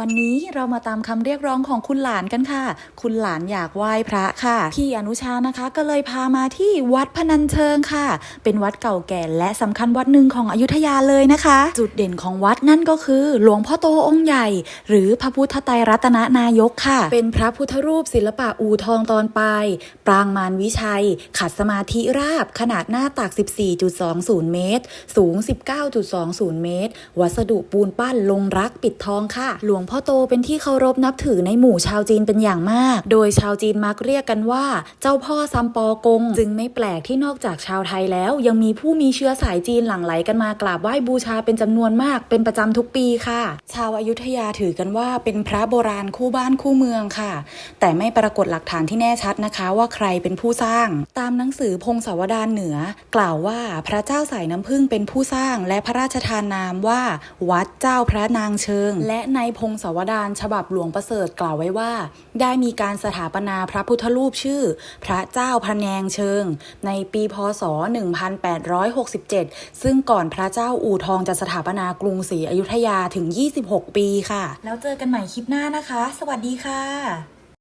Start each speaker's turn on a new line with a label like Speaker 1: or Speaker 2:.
Speaker 1: วันนี้เรามาตามคำเรียกร้องของคุณหลานกันค่ะ คุณหลานอยากไหว้พระค่ะ พี่อนุชานะคะก็เลยพามาที่วัดพนัญเชิงค่ะ เป็นวัดเก่าแก่และสำคัญวัดหนึ่งของอยุธยาเลยนะคะ จุดเด่นของวัดนั่นก็คือ หลวงพ่อโตองค์ใหญ่ หรือพระพุทธไตรรัตนนายกค่ะ เป็นพระพุทธรูปศิลปะอูทองตอนปลายปรางมารวิชัย ขัดสมาธิราบ ขนาดหน้าตัก 14.20 เมตร สูง 19.20 เมตร วัสดุปูนปั้นลงรักปิดทองค่ะ หลวงพ่อโตเป็นที่เคารพนับถือในหมู่ชาวจีนเป็นอย่างมาก โดยชาวจีนมักเรียกกันว่า เจ้าพ่อซัมปอกง จึงไม่แปลกที่นอกจากชาวไทยแล้ว ยังมีผู้มีเชื้อสายจีนหลั่งไหลกันมากราบไหว้บูชาเป็นจำนวนมากเป็นประจำทุกปีค่ะ ชาวอายุทยาถือกันว่าเป็นพระโบราณคู่บ้านคู่เมืองค่ะ แต่ไม่ปรากฏหลักฐานที่แน่ชัดนะคะ ว่าใครเป็นผู้สร้าง ตามหนังสือพงศาวดารเหนือ กล่าวว่าพระเจ้าสายน้ำพึ่งเป็นผู้สร้างและพระราชทานนามว่า วัดเจ้าพระนางเชิง และในพงศาวดารฉบับหลวงประเสริฐกล่าวไว้ว่า ได้มีการสถาปนาพระพุทธรูปชื่อ พระเจ้าพระแนงเชิง ในปีพศ 1867 ซึ่งก่อนพระเจ้าอู่ทองจะสถาปนากรุงศรีอยุธยาถึง 26 ปีค่ะ แล้วเจอกันใหม่คลิปหน้านะคะ สวัสดีค่ะ